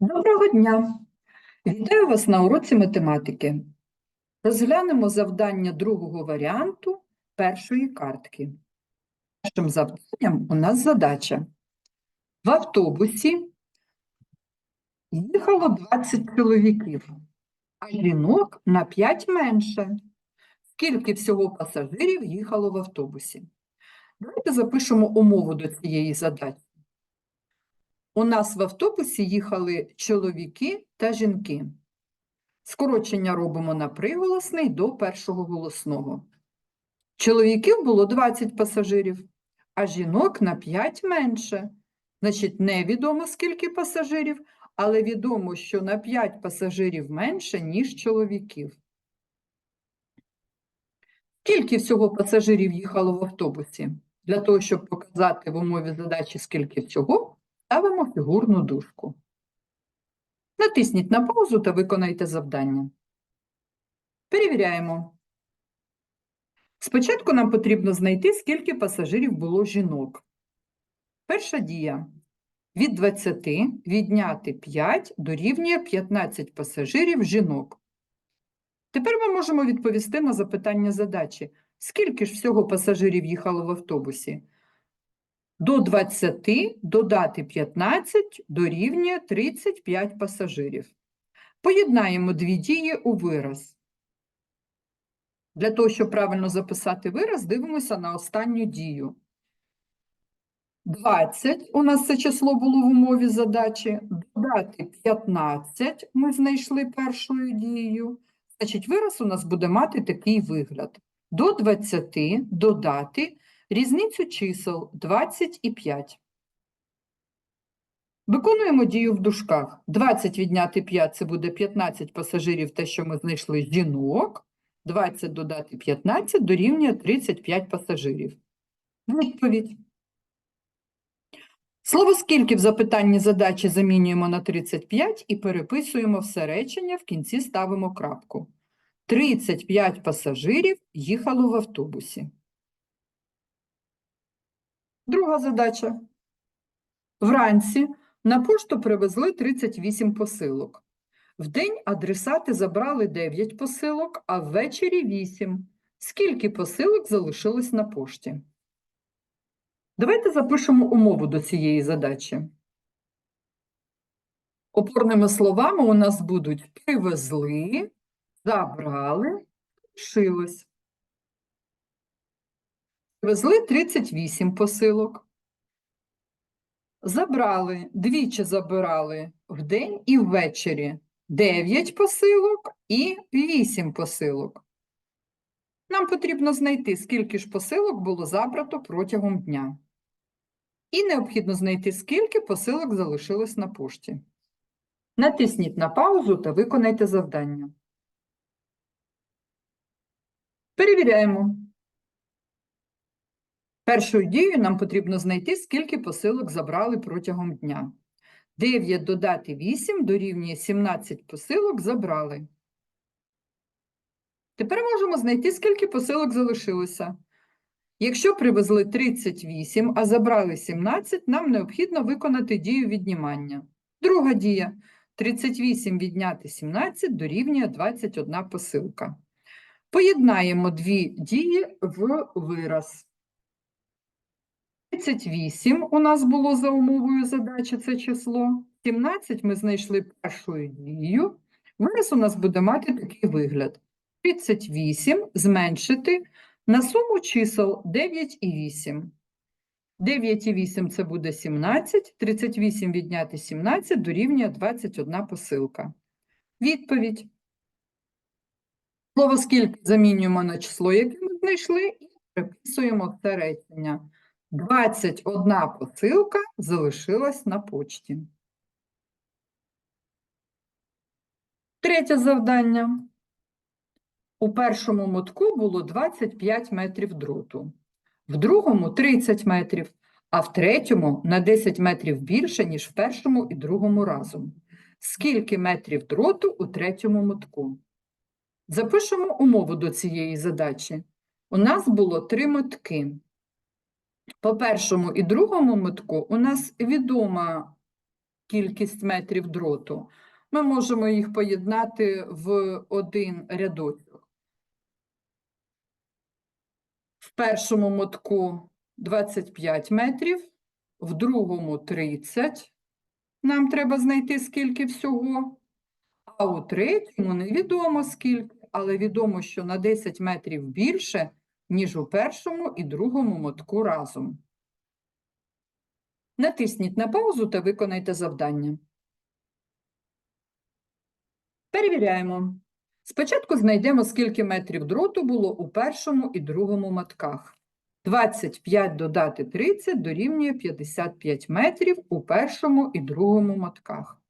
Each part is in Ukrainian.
Доброго дня! Вітаю вас на уроці математики. Розглянемо завдання другого варіанту першої картки. Першим завданням у нас задача. В автобусі їхало 20 чоловіків, а жінок на 5 менше. Скільки всього пасажирів їхало в автобусі? Давайте запишемо умову до цієї задачі. У нас в автобусі їхали чоловіки та жінки. Скорочення робимо на приголосний до першого голосного. Чоловіків було 20 пасажирів, а жінок на 5 менше. Значить, невідомо скільки пасажирів, але відомо, що на 5 пасажирів менше, ніж чоловіків. Скільки всього пасажирів їхало в автобусі? Для того, щоб показати в умові задачі, скільки всього, ставимо фігурну дужку. Натисніть на паузу та виконайте завдання. Перевіряємо. Спочатку нам потрібно знайти, скільки пасажирів було жінок. Перша дія. Від 20 відняти 5 дорівнює 15 пасажирів жінок. Тепер ми можемо відповісти на запитання задачі. Скільки ж всього пасажирів їхало в автобусі? До 20 додати 15 дорівнює 35 пасажирів. Поєднаємо дві дії у вираз. Для того, щоб правильно записати вираз, дивимося на останню дію. 20 у нас це число було в умові задачі. Додати 15 ми знайшли першою дією. Значить, вираз у нас буде мати такий вигляд. До 20 додати різницю чисел 20 і 5. Виконуємо дію в дужках. 20 відняти 5 – це буде 15 пасажирів, те, що ми знайшли жінок. 20 додати 15 дорівнює 35 пасажирів. Відповідь. Слово «скільки» в запитанні задачі замінюємо на 35 і переписуємо все речення, в кінці ставимо крапку. 35 пасажирів їхало в автобусі. Друга задача. Вранці на пошту привезли 38 посилок. Вдень адресати забрали 9 посилок, а ввечері 8. Скільки посилок залишилось на пошті? Давайте запишемо умову до цієї задачі. Опорними словами у нас будуть привезли, забрали, лишилось. Привезли 38 посилок. Забрали, двічі забирали вдень і ввечері 9 посилок і 8 посилок. Нам потрібно знайти, скільки ж посилок було забрато протягом дня. І необхідно знайти, скільки посилок залишилось на пошті. Натисніть на паузу та виконайте завдання. Перевіряємо. Першою дією нам потрібно знайти, скільки посилок забрали протягом дня. 9 додати 8 дорівнює 17 посилок забрали. Тепер можемо знайти, скільки посилок залишилося. Якщо привезли 38, а забрали 17, нам необхідно виконати дію віднімання. Друга дія. 38 відняти 17 дорівнює 21 посилка. Поєднаємо дві дії в вираз. 38 у нас було за умовою задачі це число. 17 ми знайшли першою дією. Вираз у нас буде мати такий вигляд. 38 зменшити на суму чисел 9 і 8. 9 і 8 – це буде 17, 38 відняти 17 дорівнює 21 посилка. Відповідь. Слово «скільки» замінюємо на число, яке ми знайшли, і переписуємо це речення. 21 посилка залишилась на почті. Третє завдання. У першому мотку було 25 метрів дроту, в другому 30 метрів, а в третьому на 10 метрів більше, ніж в першому і другому разом. Скільки метрів дроту у третьому мотку? Запишемо умову до цієї задачі. У нас було три мотки. По першому і другому мотку у нас відома кількість метрів дроту, ми можемо їх поєднати в один рядочок. В першому мотку 25 метрів, в другому 30. Нам треба знайти скільки всього. А у третьому невідомо скільки, але відомо, що на 10 метрів більше, ніж у першому і другому мотку разом. Натисніть на паузу та виконайте завдання. Перевіряємо. Спочатку знайдемо, скільки метрів дроту було у першому і другому мотках. 25 додати 30 дорівнює 55 метрів у першому і другому мотках.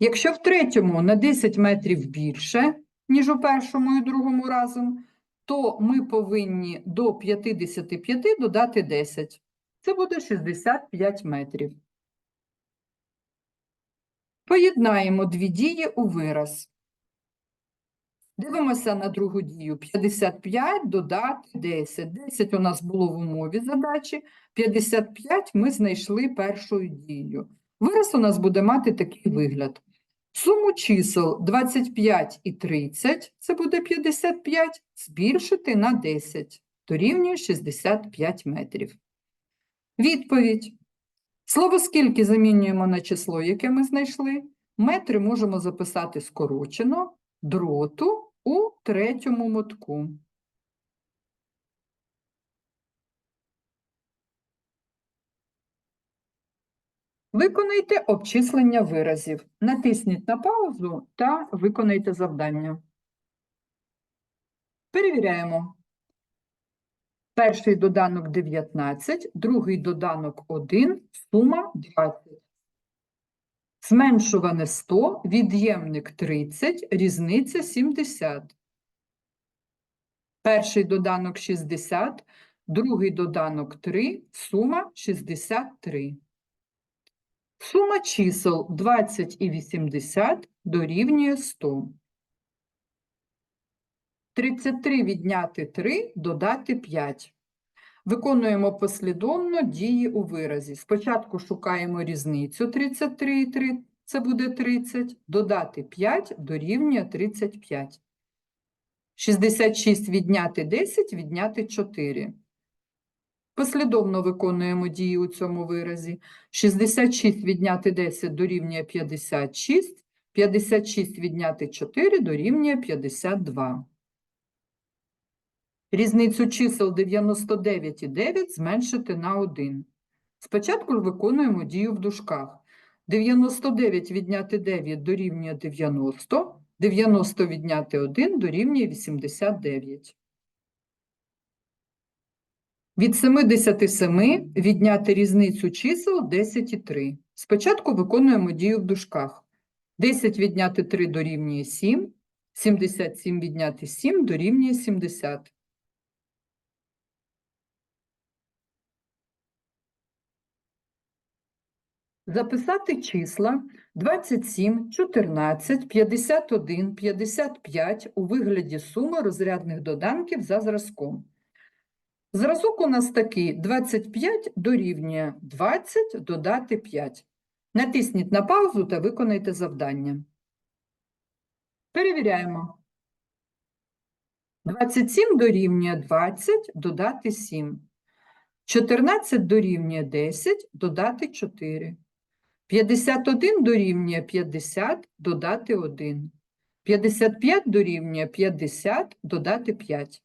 Якщо в третьому на 10 метрів більше, ніж у першому і другому разом, то ми повинні до 55 додати 10. Це буде 65 метрів. Поєднаємо дві дії у вираз. Дивимося на другу дію. 55 додати 10. 10 у нас було в умові задачі, 55 ми знайшли першою дією. Вираз у нас буде мати такий вигляд. Суму чисел 25 і 30, це буде 55, збільшити на 10, дорівнює 65 метрів. Відповідь. Слово «скільки» замінюємо на число, яке ми знайшли. Метри можемо записати скорочено дроту у третьому мотку. Виконайте обчислення виразів. Натисніть на паузу та виконайте завдання. Перевіряємо. Перший доданок 19, другий доданок 1, сума 20. Зменшуване 100, від'ємник 30, різниця 70. Перший доданок 60, другий доданок 3, сума 63. Сума чисел 20 і 80 дорівнює 100. 33 відняти 3 додати 5. Виконуємо послідовно дії у виразі. Спочатку шукаємо різницю 33 і 3, це буде 30, додати 5 дорівнює 35. 66 відняти 10, відняти 4. Послідовно виконуємо дії у цьому виразі. 66 відняти 10 дорівнює 56, 56 відняти 4 дорівнює 52. Різницю чисел 99 і 9 зменшити на 1. Спочатку виконуємо дію в дужках. 99 відняти 9 дорівнює 90, 90 відняти 1 дорівнює 89. Від 77 відняти різницю чисел 10 і 3. Спочатку виконуємо дію в дужках. 10 відняти 3 дорівнює 7, 77 відняти 7 дорівнює 70. Записати числа 27, 14, 51, 55 у вигляді суми розрядних доданків за зразком. Зразок у нас такий 25 дорівнює 20 додати 5. Натисніть на паузу та виконайте завдання. Перевіряємо. 27 дорівнює 20 додати 7. 14 дорівнює 10 додати 4. 51 дорівнює 50 додати 1. 55 дорівнює 50 додати 5.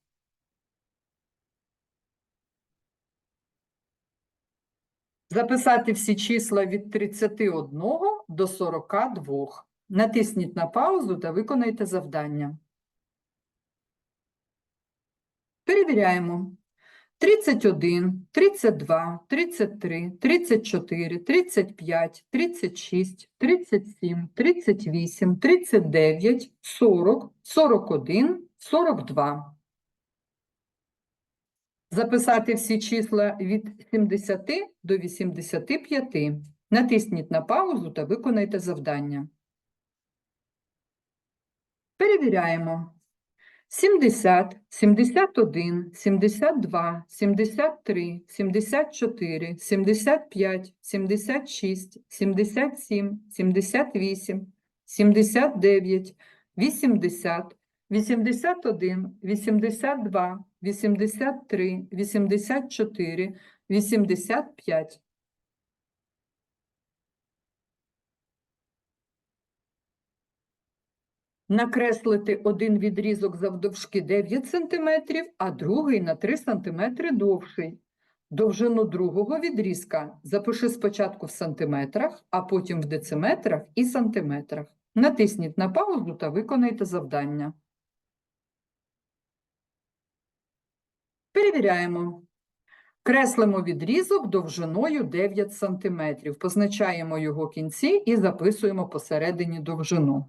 Записати всі числа від 31 до 42. Натисніть на паузу та виконайте завдання. Перевіряємо. 31, 32, 33, 34, 35, 36, 37, 38, 39, 40, 41, 42. Записати всі числа від 70 до 85. Натисніть на паузу та виконайте завдання. Перевіряємо. 70, 71, 72, 73, 74, 75, 76, 77, 78, 79, 80, 81, 82, 83, 84, 85. Накреслити один відрізок завдовжки 9 см, а другий на 3 см довший. Довжину другого відрізка запиши спочатку в сантиметрах, а потім в дециметрах і сантиметрах. Натисніть на паузу та виконайте завдання. Перевіряємо. Креслимо відрізок довжиною 9 см. Позначаємо його кінці і записуємо посередині довжину.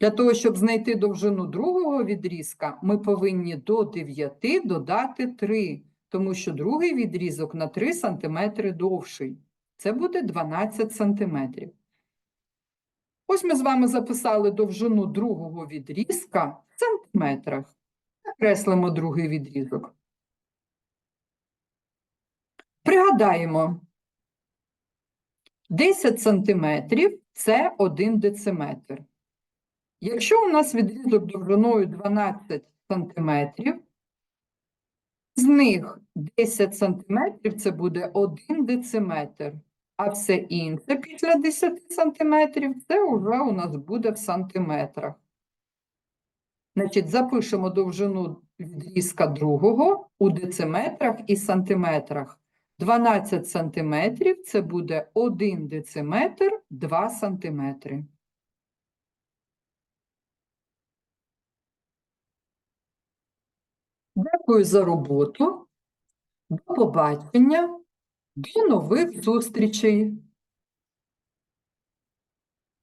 Для того, щоб знайти довжину другого відрізка, ми повинні до 9 додати 3, тому що другий відрізок на 3 см довший. Це буде 12 см. Ось ми з вами записали довжину другого відрізка в сантиметрах. Накреслимо другий відрізок. Пригадаємо, 10 сантиметрів – це 1 дециметр. Якщо у нас відрізок довжиною 12 сантиметрів, з них 10 сантиметрів – це буде 1 дециметр, а все інше після 10 сантиметрів – це вже у нас буде в сантиметрах. Значить, запишемо довжину відрізка другого у дециметрах і сантиметрах. 12 сантиметрів – це буде 1 дециметр, 2 сантиметри. Дякую за роботу. До побачення. До нових зустрічей.